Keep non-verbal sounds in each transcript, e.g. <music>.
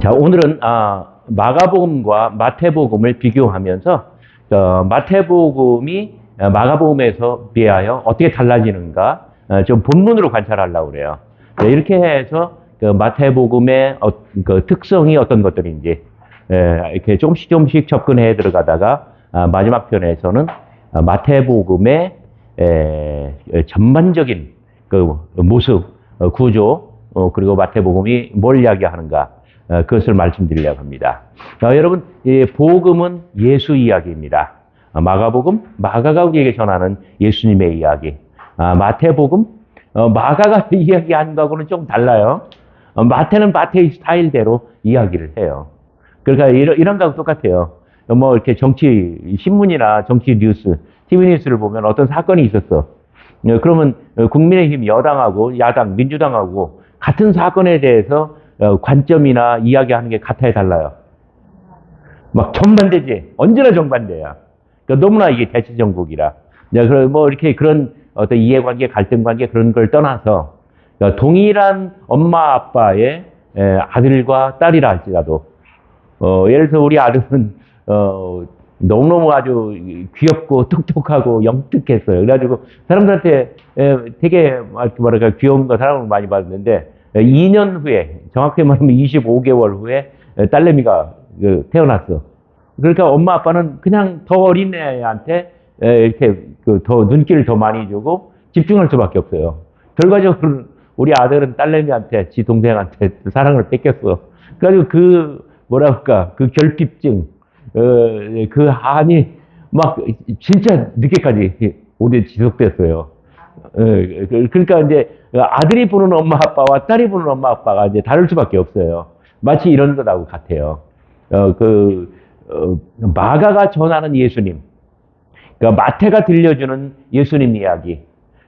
자, 오늘은 아, 마가복음과 마태복음을 비교하면서 어, 마태복음이 어, 마가복음에서 비하여 어떻게 달라지는가 어, 좀 본문으로 관찰하려고 그래요. 네, 이렇게 해서 그 마태복음의 어, 그 특성이 어떤 것들인지 예, 이렇게 조금씩 조금씩 접근해 들어가다가 아, 마지막 편에서는 아, 마태복음의 에, 전반적인 그 모습, 어, 구조, 어, 그리고 마태복음이 뭘 이야기하는가 어, 그것을 말씀드리려고 합니다. 자, 여러분, 이 복음은 예수 이야기입니다. 아, 마가복음, 마가가 우리에게 전하는 예수님의 이야기. 아, 마태복음, 어, 마가가 <laughs> 이야기하는 거하고는 좀 달라요. 어, 마태는 마태의 스타일대로 이야기를 해요. 그러니까 이런, 이런 거하고 똑같아요. 뭐 이렇게 정치, 신문이나 정치 뉴스, TV 뉴스를 보면 어떤 사건이 있었어. 어, 그러면 어, 국민의힘 여당하고 야당, 민주당하고 같은 사건에 대해서 어, 관점이나 이야기하는 게 같아야 달라요. 막 정반대지. 언제나 정반대야. 그러니까 너무나 이게 대치정국이라. 그뭐 이렇게 그런 어떤 이해관계, 갈등관계 그런 걸 떠나서 그러니까 동일한 엄마 아빠의 에, 아들과 딸이라 할지라도 어, 예를 들어서 우리 아들은 어, 너무너무 아주 귀엽고 똑똑하고 영특했어요. 그래가지고 사람들한테 에, 되게 뭐랄까 귀여운 거 사랑을 많이 받았는데 2년 후에 정확히 말하면 25개월 후에 딸내미가 그 태어났어. 그러니까 엄마 아빠는 그냥 더 어린 애한테 에, 이렇게 그더 눈길을 더 많이 주고 집중할 수밖에 없어요. 결과적으로 우리 아들은 딸내미한테 지 동생한테 사랑을 뺏겼어. 그래가지고 그 뭐라 할까 그 결핍증 어, 그 한이 막 진짜 늦게까지 오래 지속됐어요. 어, 그- 그러니까 이제 아들이 보는 엄마 아빠와 딸이 보는 엄마 아빠가 이제 다를 수밖에 없어요. 마치 이런 것하고 같아요. 어, 그 어, 마가가 전하는 예수님, 그러니까 마태가 들려주는 예수님 이야기,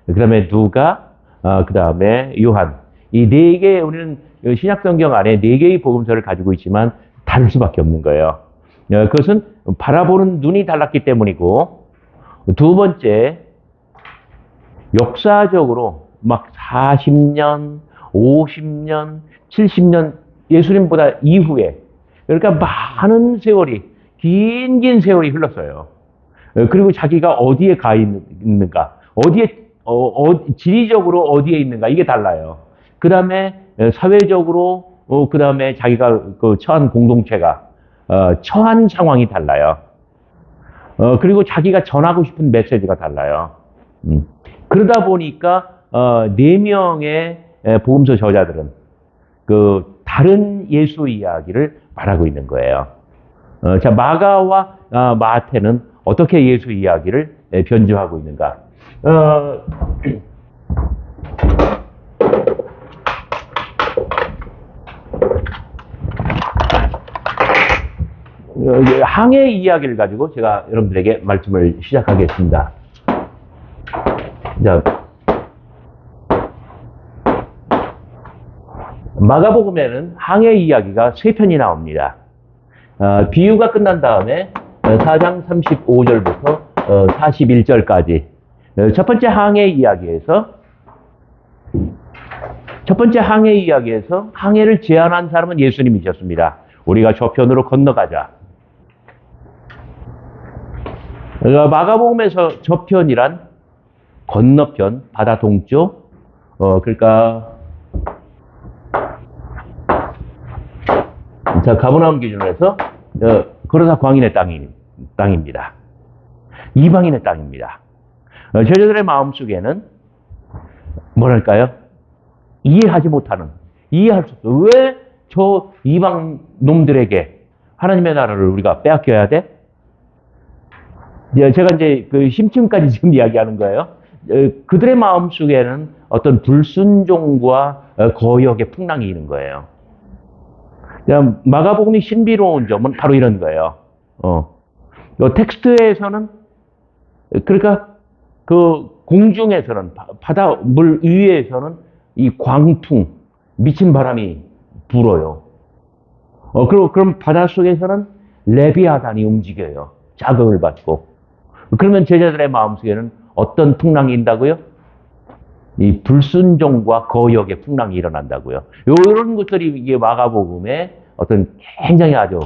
그 다음에 누가, 어, 그 다음에 요한 이 네개 우리는 신약 성경 안에 네 개의 복음서를 가지고 있지만 다를 수밖에 없는 거예요. 어, 그것은 바라보는 눈이 달랐기 때문이고 두 번째 역사적으로 막 40년, 50년, 70년 예수님보다 이후에 그러니까 많은 세월이 긴 긴 세월이 흘렀어요. 어, 그리고 자기가 어디에 가 있- 있는가, 어디에 어, 어, 지리적으로 어디에 있는가 이게 달라요. 그 다음에 사회적으로 어, 그 다음에 자기가 그 처한 공동체가 어, 처한 상황이 달라요. 어, 그리고 자기가 전하고 싶은 메시지가 달라요. 음. 그러다 보니까 어, 네 명의 에, 복음서 저자들은 그 다른 예수 이야기를 말하고 있는 거예요. 어, 자 마가와 아, 마태는 어떻게 예수 이야기를 에, 변주하고 있는가? 어, 어, 항해 이야기를 가지고 제가 여러분들에게 말씀을 시작하겠습니다. 자, 마가복음에는 항해 이야기가 세 편이 나옵니다. 어, 비유가 끝난 다음에 어, 4장 35절부터 어, 41절까지 어, 첫 번째 항해 이야기에서 첫 번째 항해 이야기에서 항해를 제안한 사람은 예수님이셨습니다. 우리가 저편으로 건너가자. 어, 마가복음에서 저편이란 건너편, 바다 동쪽, 어, 그러니까 자, 가버나움 기준으로 해서 어, 그러다 광인의 땅이, 땅입니다. 이방인의 땅입니다. 어, 저자들의 마음속에는 뭐랄까요? 이해하지 못하는, 이해할 수 없어. 왜 저 이방 놈들에게 하나님의 나라를 우리가 빼앗겨야 돼? 예, 제가 이제 그 심층까지 지금 <laughs> 이야기하는 거예요. 어, 그들의 마음 속에는 어떤 불순종과 어, 거역의 풍랑이 있는 거예요. 마가복음이 신비로운 점은 바로 이런 거예요. 어. 요 텍스트에서는 그러니까 그 공중에서는 바- 바다 물 위에서는 이 광풍 미친 바람이 불어요. 어 그리고 그럼 바다 속에서는 레비아단이 움직여요. 자극을 받고. 그러면 제자들의 마음속에는 어떤 풍랑이 있다고요? 이 불순종과 거역의 풍랑이 일어난다고요. 이런 것들이 이게 마가복음의 어떤 굉장히 아주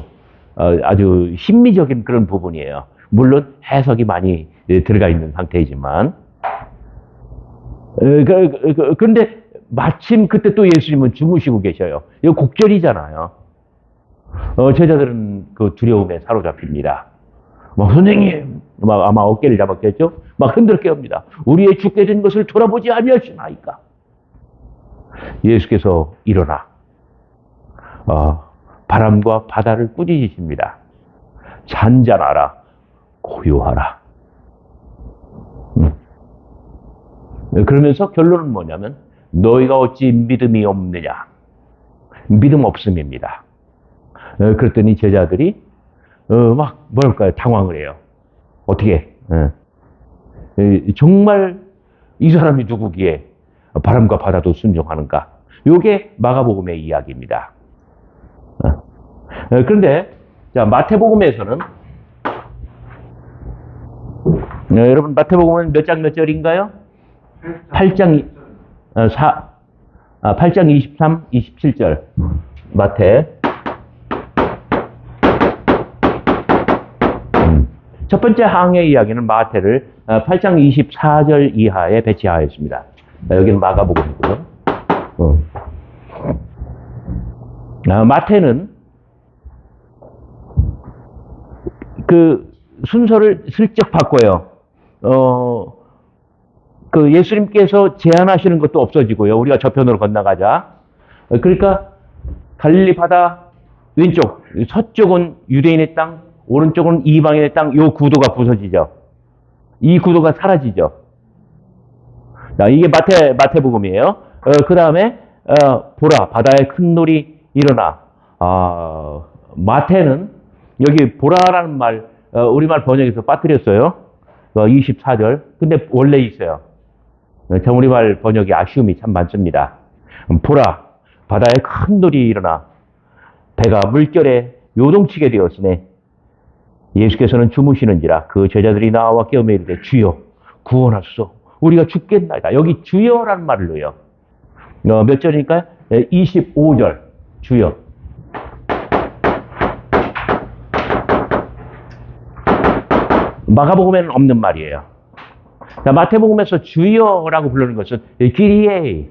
어, 아주 심미적인 그런 부분이에요. 물론 해석이 많이 예, 들어가 있는 상태이지만 어, 그, 그, 그, 그런데 마침 그때 또 예수님은 주무시고 계셔요. 이거 곡절이잖아요. 어, 제자들은 그 두려움에 사로잡힙니다. 막 선생님, 막 아마 어깨를 잡았겠죠? 막 흔들어 깨웁니다. 우리의 죽게 된 것을 돌아보지 아니하시나이까. 예수께서 일어나 어, 바람과 바다를 꾸짖으십니다. 잔잔하라, 고요하라. 음. 그러면서 결론은 뭐냐면 너희가 어찌 믿음이 없느냐? 믿음 없음입니다. 어, 그랬더니 제자들이 어, 막 뭐랄까요 당황을 해요. 어떻게? 어. 에, 정말 이 사람이 누구기에 바람과 바다도 순종하는가? 요게 마가복음의 이야기입니다. 어. 어, 그런데 자 마태복음에서는 어, 여러분 마태복음은 몇 장 몇 절인가요? 8장 어, 4, 아, 8장 23, 27절 마태 음. 첫 번째 항해 이야기는 마태를 어, 8장 24절 이하에 배치하였습니다. 어, 여기는 마가복음이고요. 어. 아, 마태는 그 순서를 슬쩍 바꿔요. 어, 그 예수님께서 제안하시는 것도 없어지고요. 우리가 저편으로 건너가자. 어, 그러니까 갈릴리 바다 왼쪽, 서쪽은 유대인의 땅, 오른쪽은 이방인의 땅, 요 구도가 부서지죠. 이 구도가 사라지죠. 자, 이게 마태, 마태복음이에요. 어, 그 다음에, 어, 보라, 바다에 큰 놀이 일어나. 아, 마태는 여기 보라라는 말, 어, 우리말 번역에서 빠뜨렸어요. 어, 24절. 근데 원래 있어요. 어, 참 우리말 번역이 아쉬움이 참 많습니다. 음, 보라, 바다에 큰 놀이 일어나. 배가 물결에 요동치게 되었으네. 예수께서는 주무시는지라 그 제자들이 나와 깨우며 이르되 주여 구원하소서 우리가 죽겠나이다. 여기 주여라는 넣어요. 어, 몇 절이니까요? 25절 주여. 마가복음에는 없는 말이에요. 자, 마태복음에서 주여라고 부르는 것은 기리에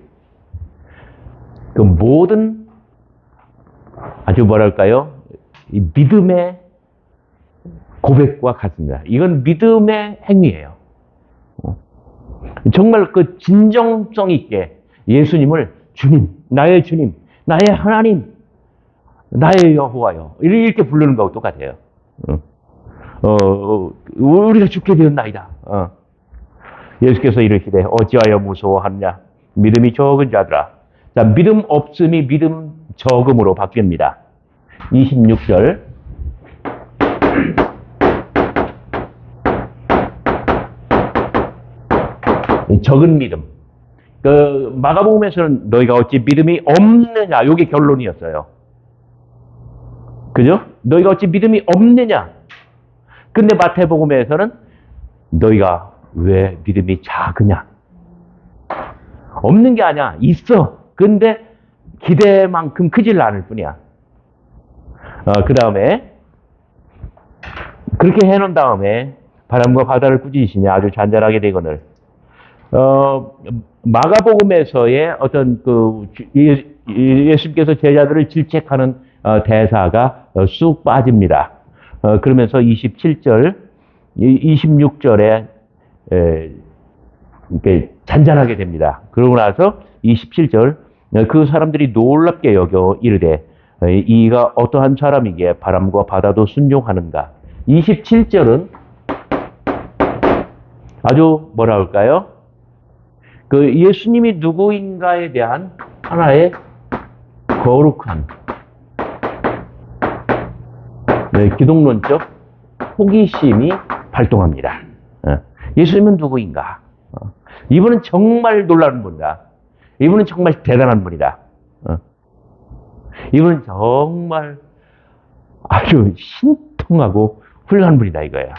그 모든 아주 뭐랄까요? 이 믿음의 고백과 같습니다. 이건 믿음의 행위예요. 어. 정말 그 진정성 있게 예수님을 주님, 나의 주님, 나의 하나님, 나의 여호와요. 이렇게 부르는 거하고 똑같아요. 어, 어, 우리가 죽게 되었나이다. 어. 예수께서 이르시되 어찌하여 무서워하느냐? 믿음이 적은 자들아. 자, 믿음 없음이 믿음 적음으로 바뀝니다. 26절. 적은 믿음. 그 마가복음에서는 너희가 어찌 믿음이 없느냐 요게 결론이었어요. 그죠? 너희가 어찌 믿음이 없느냐? 근데 마태복음에서는 너희가 왜 믿음이 작으냐? 없는 게 아니야. 있어. 근데 기대만큼 크질 않을 뿐이야. 어, 그 다음에 그렇게 해놓은 다음에 바람과 바다를 꾸짖으시냐 아주 잔잔하게 되거늘 어, 마가복음에서의 어떤 그 예, 예수님께서 제자들을 질책하는 어, 대사가 어, 쑥 빠집니다. 어, 그러면서 27절, 26절에 에, 이렇게 잔잔하게 됩니다. 그러고 나서 27절 어, 그 사람들이 놀랍게 여겨 이르되 어, 이가 어떠한 사람이기에 바람과 바다도 순종하는가. 27절은 아주 뭐라 할까요? 그 예수님이 누구인가에 대한 하나의 거룩한 네, 기독론적 호기심이 발동합니다. 어, 예수님은 누구인가? 어, 이분은 정말 놀라운 분이다. 이분은 정말 대단한 분이다. 어, 이분은 정말 아주 신통하고 훌륭한 분이다 이거야.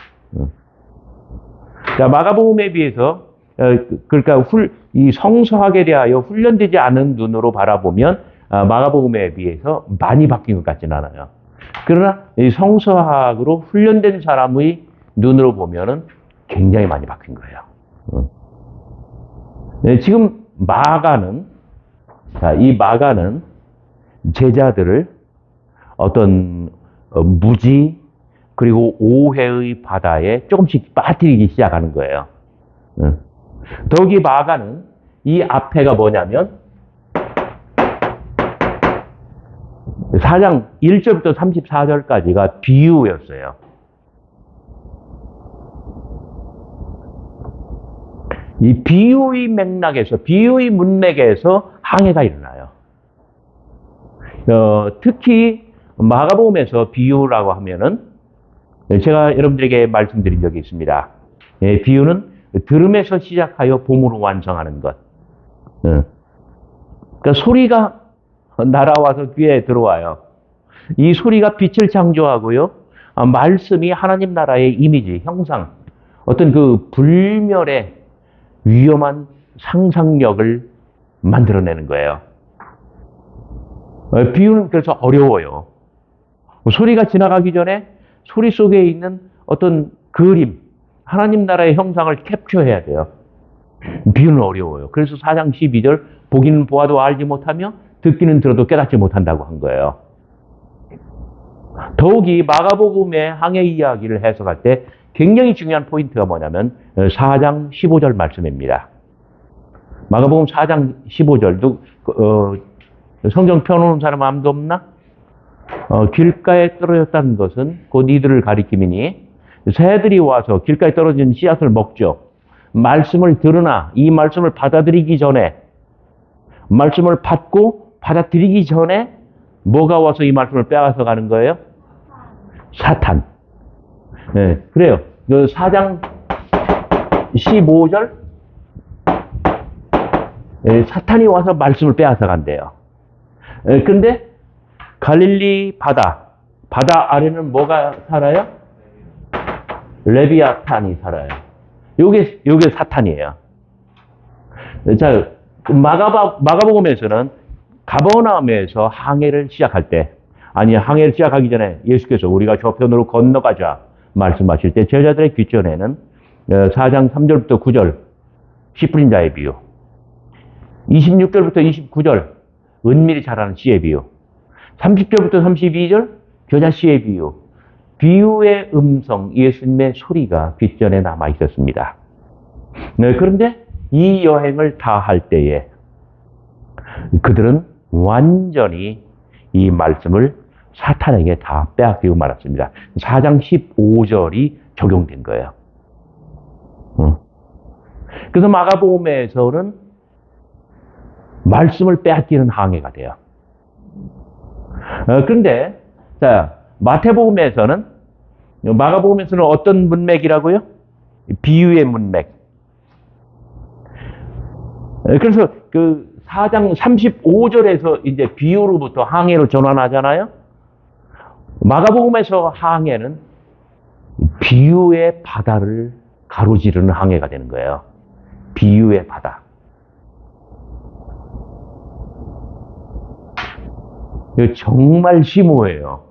자 마가복음에 비해서 그러니까 훌, 이 성서학에 대하여 훈련되지 않은 눈으로 바라보면 아, 마가복음에 비해서 많이 바뀐 것 같지는 않아요. 그러나 이 성서학으로 훈련된 사람의 눈으로 보면은 굉장히 많이 바뀐 거예요. 어. 네, 지금 마가는 자, 이 마가는 제자들을 어떤 어, 무지 그리고 오해의 바다에 조금씩 빠뜨리기 시작하는 거예요. 응. 더욱이 마가는 이 앞에가 뭐냐면 4장 1절부터 34절까지가 비유였어요. 이 비유의 맥락에서, 비유의 문맥에서 항해가 일어나요. 어, 특히 마가복음에서 비유라고 하면은 제가 여러분들에게 말씀드린 적이 있습니다. 예, 비유는 들음에서 시작하여 봄으로 완성하는 것. 어. 그러니까 소리가 날아와서 귀에 들어와요. 이 소리가 빛을 창조하고요. 아, 말씀이 하나님 나라의 이미지, 형상, 어떤 그 불멸의 위험한 상상력을 만들어내는 거예요. 어, 비유는 그래서 어려워요. 소리가 지나가기 전에 소리 속에 있는 어떤 그림, 하나님 나라의 형상을 캡처해야 돼요. 비유는 어려워요. 그래서 4장 12절 보기는 보아도 알지 못하며 듣기는 들어도 깨닫지 못한다고 한 거예요. 더욱이 마가복음의 항해 이야기를 해석할 때 굉장히 중요한 포인트가 뭐냐면 4장 15절 말씀입니다. 마가복음 4장 15절도 어, 성경 펴놓은 사람 아무도 없나? 어, 길가에 떨어졌다는 것은 곧 이들을 가리킴이니 새들이 와서 길가에 떨어진 씨앗을 먹죠. 말씀을 들으나 이 말씀을 받아들이기 전에 말씀을 받고 받아들이기 전에 뭐가 와서 이 말씀을 빼앗아 가는 거예요? 사탄. 네, 그래요. 그 4장 15절 네, 사탄이 와서 말씀을 빼앗아 간대요. 네, 근데 갈릴리 바다, 바다 아래는 뭐가 살아요? 레비아탄이 살아요. 요게, 요게 사탄이에요. 자, 마가바, 마가복음에서는 가버나움에서 항해를 시작할 때, 아니, 항해를 시작하기 전에 예수께서 우리가 저편으로 건너가자 말씀하실 때 제자들의 귓전에는 4장 3절부터 9절, 10분인 자의 비유, 26절부터 29절, 은밀히 자라는 씨의 비유, 30절부터 32절 겨자 씨의 비유. 비유의 음성, 예수님의 소리가 뒷전에 남아 있었습니다. 네, 그런데 이 여행을 다 할 때에 그들은 완전히 이 말씀을 사탄에게 다 빼앗기고 말았습니다. 4장 15절이 적용된 거예요. 그래서 마가복음에서는 말씀을 빼앗기는 항해가 돼요. 어, 그런데 자 마태복음에서는 마가복음에서는 어떤 문맥이라고요? 비유의 문맥. 어, 그래서 그 4장 35절에서 이제 비유로부터 항해로 전환하잖아요. 마가복음에서 항해는 비유의 바다를 가로지르는 항해가 되는 거예요. 비유의 바다. 이거 정말 심오해요.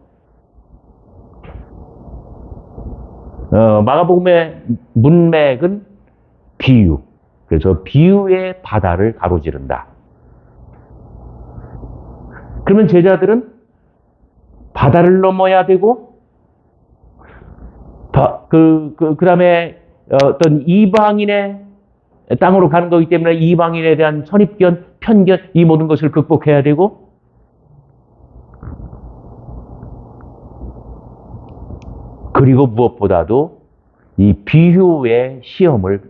어, 마가복음의 문맥은 비유. 그래서 비유의 바다를 가로지른다. 그러면 제자들은 바다를 넘어야 되고, 바, 그, 그, 그 다음에 어떤 이방인의 땅으로 가는 거기 때문에 이방인에 대한 선입견, 편견, 이 모든 것을 극복해야 되고, 그리고 무엇보다도 이 비유의 시험을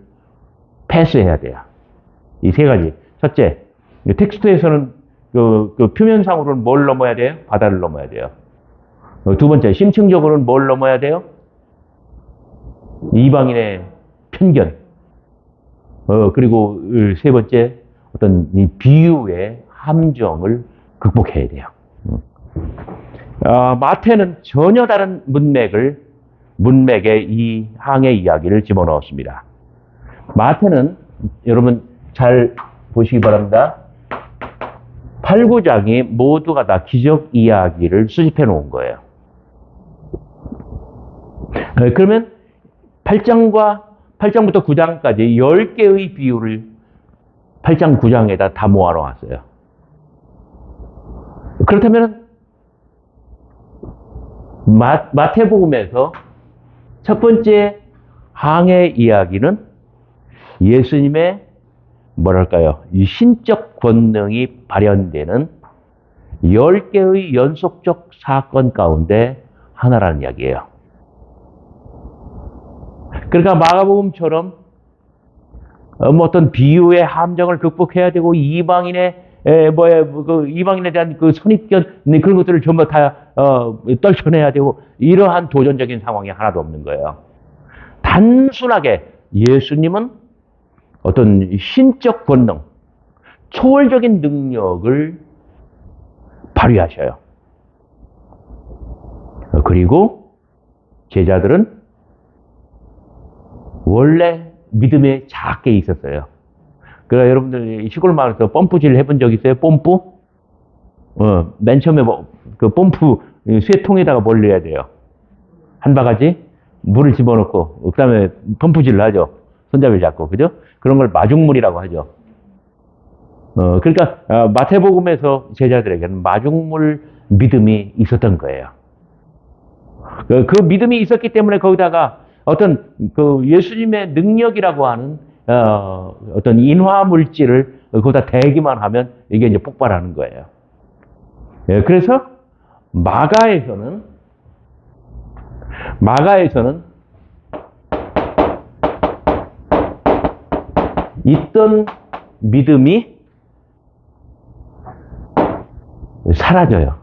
패스해야 돼요. 이 세 가지. 첫째, 텍스트에서는 그, 그 표면상으로는 뭘 넘어야 돼요? 바다를 넘어야 돼요. 어, 두 번째, 심층적으로는 뭘 넘어야 돼요? 이방인의 편견. 어, 그리고 세 번째, 어떤 이 비유의 함정을 극복해야 돼요. 어, 마태는 전혀 다른 문맥을 문맥에 이 항해 이야기를 집어넣었습니다. 마태는 여러분 잘 보시기 바랍니다. 8, 9장이 모두가 다 기적 이야기를 수집해 놓은 거예요. 어, 그러면 8장과 8장부터 9장까지 10개의 비유를 8장 9장에다 다 모아 놓았어요. 그렇다면 마, 마태복음에서 첫 번째 항해 이야기는 예수님의 뭐랄까요? 이 신적 권능이 발현되는 10개의 연속적 사건 가운데 하나라는 이야기예요. 그러니까 마가복음처럼 어떤 비유의 함정을 극복해야 되고 이방인의 에, 뭐야 그 이방인에 대한 그 선입견 네, 그런 것들을 전부 다 어, 떨쳐내야 되고 이러한 도전적인 상황이 하나도 없는 거예요. 단순하게 예수님은 어떤 신적 권능, 초월적인 능력을 발휘하셔요. 그리고 제자들은 원래 믿음에 작게 있었어요. 그러니까 여러분들 시골 마을에서 펌프질 해본 적 있어요? pom프? 어, 맨 처음에 뭐, 그 펌프 쇠통에다가 뭘 넣어야 돼요? 한 바가지? 물을 집어넣고, 그 다음에 펌프질을 하죠. 손잡이를 잡고, 그죠? 그런 걸 마중물이라고 하죠. 어, 그러니까, 어, 마태복음에서 제자들에게는 마중물 믿음이 있었던 거예요. 그, 그 믿음이 있었기 때문에 거기다가 어떤 그 예수님의 능력이라고 하는 어, 어떤 인화 물질을 거기다 대기만 하면 이게 이제 폭발하는 거예요. 예, 그래서 마가에서는 마가에서는 있던 믿음이 사라져요.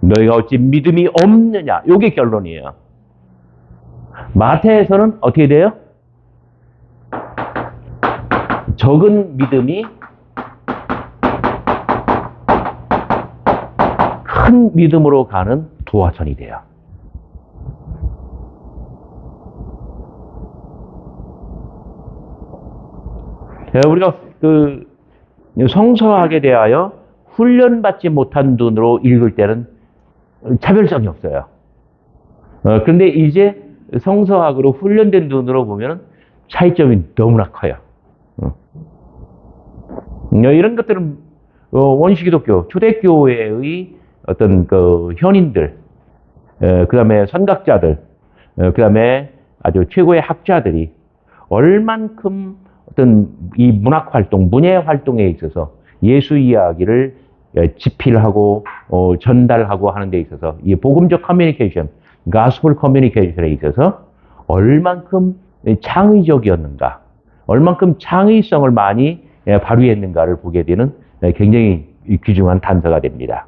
너희가 어찌 믿음이 없느냐? 이게 결론이에요. 마태에서는 어떻게 돼요? 적은 믿음이 큰 믿음으로 가는 도화선이 돼요. 자, 우리가 그 성서학에 대하여 훈련받지 못한 눈으로 읽을 때는 차별성이 없어요. 어, 그런데 이제 성서학으로 훈련된 눈으로 보면 차이점이 너무나 커요. 어. 이런 것들은 어, 원시기독교, 초대교회의 어떤 그 현인들, 그 다음에 선각자들, 그 다음에 아주 최고의 학자들이 얼만큼 어떤 이 문학 활동, 문예 활동에 있어서 예수 이야기를 집필하고 어, 전달하고 하는 데 있어서 이 복음적 커뮤니케이션, 가스풀 커뮤니케이션에 있어서 얼만큼 창의적이었는가, 얼만큼 창의성을 많이 발휘했는가를 보게 되는 굉장히 귀중한 단서가 됩니다.